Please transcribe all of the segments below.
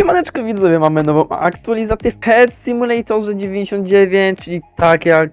Siemaneczko widzowie, mamy nową aktualizację w Pet Simulatorze 99, czyli tak jak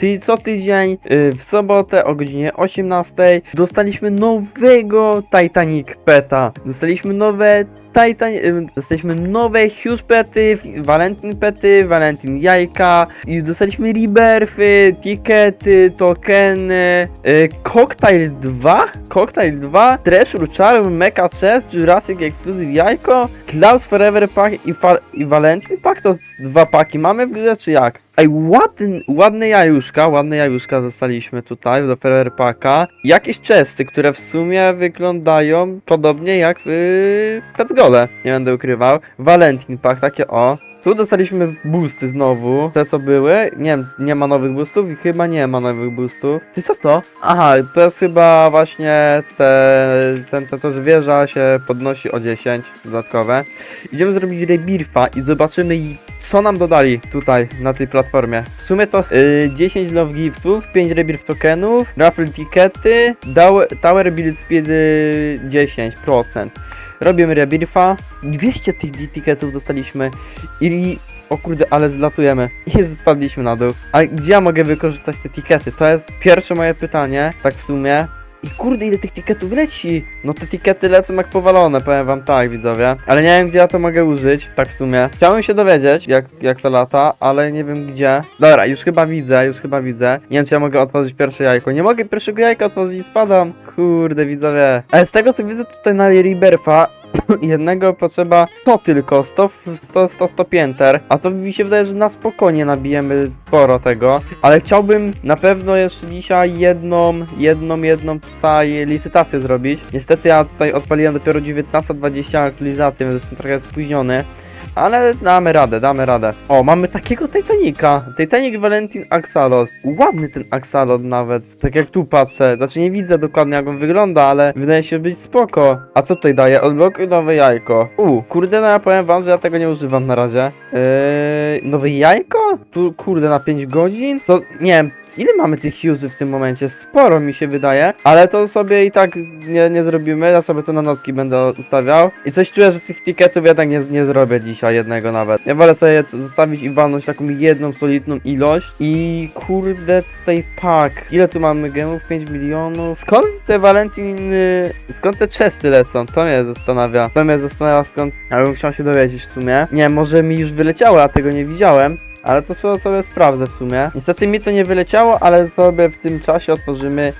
ty co tydzień y, w sobotę o godzinie 18 dostaliśmy nowego Titanic Peta. Dostaliśmy nowe Titan, dostaliśmy nowe Huge Pety, Valentin Pety, Valentin Jajka i dostaliśmy Rebirthy, Tikety, Tokeny, y, Cocktail 2, Cocktail 2, Treasure Charm, Mecha Chest, Jurassic Exclusive Jajko, Klaus Forever Pack i, i Valentin Pack, to dwa paki mamy w grze czy jak? Ej, ładny, ładne jajuszka, ładne jajuszka zostaliśmy tutaj do Forever Packa. Jakieś chesty, które w sumie wyglądają podobnie jak w Petsgole, nie będę ukrywał. Valentin Pack, takie o. Tu dostaliśmy boosty znowu, te co były. Nie wiem, nie ma nowych boostów i chyba nie ma nowych boostów. Ty co to? Aha, to jest chyba właśnie te, ten, to, to, że się podnosi o 10 dodatkowe. Idziemy zrobić rebirfa i zobaczymy co nam dodali tutaj na tej platformie. W sumie to y, 10 love giftów, 5 rebirth tokenów, raffle tikety, Dow- tower build speed y, 10%. Robimy rebirfa, 200 tych tiketów dostaliśmy i o kurde, ale zlatujemy i spadliśmy na dół. A gdzie ja mogę wykorzystać te tikety? To jest pierwsze moje pytanie, tak w sumie. I kurde, ile tych tiketów leci? No te tikety lecą jak powalone, powiem wam tak, widzowie. Ale nie wiem, gdzie ja to mogę użyć, tak w sumie. Chciałem się dowiedzieć, jak, jak to lata, ale nie wiem gdzie. Dobra, już chyba widzę, już chyba widzę. Nie wiem, czy ja mogę otworzyć pierwsze jajko. Nie mogę pierwszego jajka otworzyć, spadam. Kurde, widzowie. Ale z tego, co widzę tutaj na Rebirfa, jednego potrzeba 100 tylko, 100, 100, 100, 100 pięter, a to mi się wydaje, że na spokojnie nabijemy sporo tego, ale chciałbym na pewno jeszcze dzisiaj jedną, jedną, jedną tutaj licytację zrobić. Niestety ja tutaj odpaliłem dopiero 19.20 aktualizację, więc jestem trochę spóźniony. Ale damy radę, damy radę. O, mamy takiego Titanica. Titanic Valentin Axalot. Ładny ten Axalot nawet. Tak jak tu patrzę. Znaczy nie widzę dokładnie jak on wygląda, ale wydaje się być spoko. A co tutaj daje? Odblokuj nowe jajko. U, kurde, no ja powiem wam, że ja tego nie używam na razie. Yy, nowe jajko? Tu kurde na 5 godzin? To nie wiem. Ile mamy tych hughesy w tym momencie? Sporo mi się wydaje, ale to sobie i tak nie, nie zrobimy. Ja sobie to na notki będę ustawiał. I coś czuję, że tych tiketów ja tak nie, nie zrobię dzisiaj jednego nawet. Ja wolę sobie zostawić i walnąć taką jedną solidną ilość. I kurde tutaj pak. Ile tu mamy gemów? 5 milionów. Skąd te Valentiny, skąd te chesty lecą? To mnie zastanawia. To mnie zastanawia skąd. Ja bym chciał się dowiedzieć w sumie. Nie, może mi już wyleciało, a tego nie widziałem. Ale to sobie, sobie sprawdzę w sumie. Niestety mi to nie wyleciało, ale sobie w tym czasie otworzymy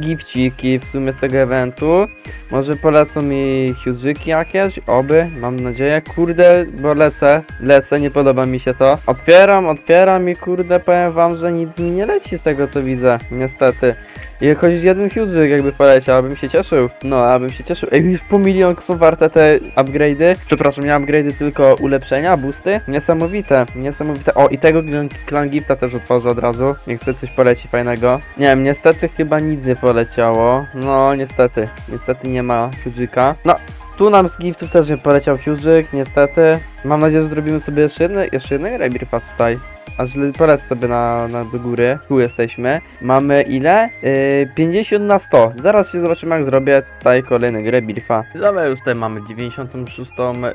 gifciki w sumie z tego eventu. Może polecą mi huzyki jakieś, oby, mam nadzieję. Kurde, bo lecę, lecę, nie podoba mi się to. Otwieram, otwieram i kurde, powiem wam, że nic mi nie leci z tego co widzę, niestety. I choć jeden huzyk jakby poleciał, bym się cieszył. No, abym się cieszył. Ej, już po milion są warte te upgrade'y. Przepraszam, nie upgrade'y, tylko ulepszenia, boosty. Niesamowite, niesamowite. O, i tego clan- gifta też otworzę od razu. Niech sobie coś poleci fajnego. Nie wiem, niestety chyba nic nie poleciało. No, niestety. Niestety nie ma huzyka. No, tu nam z giftów też nie poleciał huzyk, niestety. Mam nadzieję, że zrobimy sobie jeszcze jedny, jeszcze jednego tutaj. Aż polecę sobie na, na do góry. Tu jesteśmy. Mamy ile? Yy, 50 na 100. Zaraz się zobaczymy jak zrobię tutaj kolejny grę Birfa. Dobra, już tutaj mamy 96,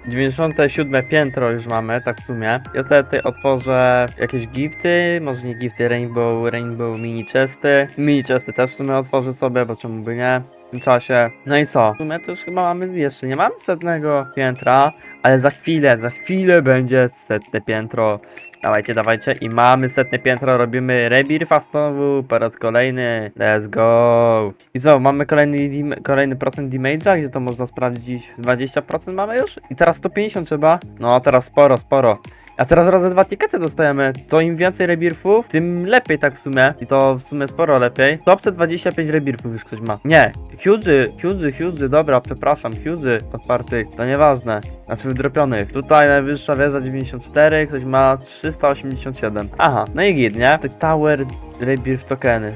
97 piętro już mamy, tak w sumie. Ja sobie tutaj otworzę jakieś gifty, może nie gifty, rainbow, rainbow mini chesty. Mini chesty też w sumie otworzę sobie, bo czemu by nie. W tym czasie. No i co? W sumie to już chyba mamy, jeszcze nie mamy setnego piętra, ale za chwilę, za chwilę będzie setne piętro. Dawajcie, dawajcie. I mamy setne piętro, robimy rebirfa znowu po raz kolejny. Let's go. I co, mamy kolejny, kolejny procent damage'a, gdzie to można sprawdzić? 20% mamy już? I teraz 150 trzeba? No, teraz sporo, sporo. A teraz razy dwa tikety dostajemy. To im więcej rebirfów, tym lepiej tak w sumie. I to w sumie sporo lepiej. Topce 25 rebirfów już ktoś ma. Nie, huzy, huzy, huzy, dobra, przepraszam, huzy otwartych, to nieważne. Znaczy wydropionych. Tutaj najwyższa wieża 94, ktoś ma 387. Aha, no i git, nie? Te tower rebirth tokeny.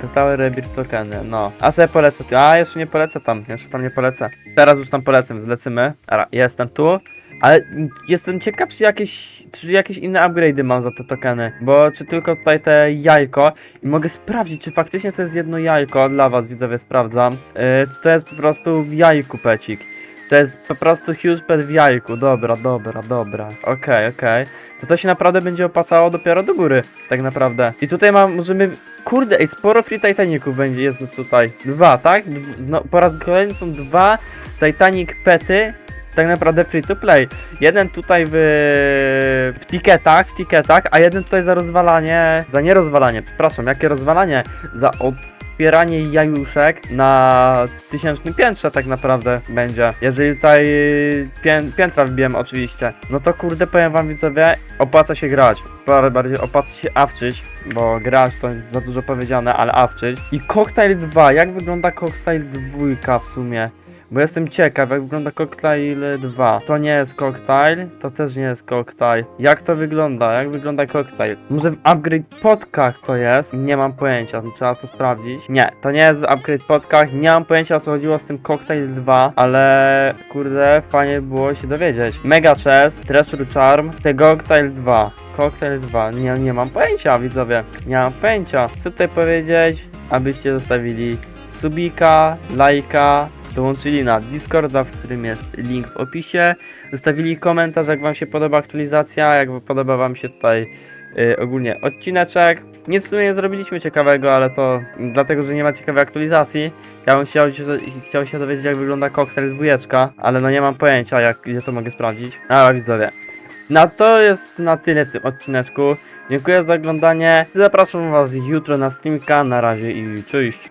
Te tower rebirth tokeny, no. A sobie polecę. A, jeszcze nie polecę tam, jeszcze tam nie polecę. Teraz już tam polecę, więc lecimy. Ara, jestem tu. Ale jestem ciekaw, czy jakieś, czy jakieś inne upgrade'y mam za te tokeny. Bo czy tylko tutaj te jajko. I mogę sprawdzić, czy faktycznie to jest jedno jajko. Dla was widzowie sprawdzam. Yy, czy to jest po prostu w jajku pecik. To jest po prostu huge pet w jajku. Dobra, dobra, dobra. Okej, okej. To to się naprawdę będzie opłacało dopiero do góry, tak naprawdę. I tutaj mam, możemy... Kurde, ej, sporo free Titaników będzie, jest tutaj. Dwa, tak? Dw- No, po raz kolejny są dwa Titanic pety, tak naprawdę free to play. Jeden tutaj w, w tiketach, w tiketach, a jeden tutaj za rozwalanie, za nie rozwalanie, przepraszam, jakie rozwalanie? Za otwieranie jajuszek na tysięcznym piętrze tak naprawdę będzie. Jeżeli tutaj pię, piętra wbijemy oczywiście, no to kurde powiem wam widzowie, opłaca się grać. Parę bardziej opłaca się awczyć, bo grać to za dużo powiedziane, ale awczyć. I Cocktail 2, jak wygląda Cocktail 2 w sumie? Bo jestem ciekaw, jak wygląda Cocktail 2. To nie jest Cocktail, to też nie jest Cocktail. Jak to wygląda? Jak wygląda Cocktail? Może w Upgrade Podkach to jest? Nie mam pojęcia, trzeba to sprawdzić. Nie, to nie jest w Upgrade Podkach, nie mam pojęcia o co chodziło z tym Cocktail 2, ale kurde, fajnie było się dowiedzieć. Mega Chess, Treasure Charm, The Cocktail 2. Cocktail 2, nie, nie mam pojęcia widzowie, nie mam pojęcia. Chcę tutaj powiedzieć, abyście zostawili subika, lajka, dołączyli na Discorda, w którym jest link w opisie, zostawili komentarz, jak wam się podoba aktualizacja, jak podoba wam się tutaj y, ogólnie odcineczek. Nic w sumie nie zrobiliśmy ciekawego, ale to dlatego, że nie ma ciekawej aktualizacji. Ja bym chciał się, chciał się dowiedzieć, jak wygląda koktajl dwójeczka, ale no nie mam pojęcia, jak, gdzie to mogę sprawdzić. Ale widzowie, na to jest na tyle w tym odcineczku. Dziękuję za oglądanie. Zapraszam was jutro na streamka. Na razie i cześć.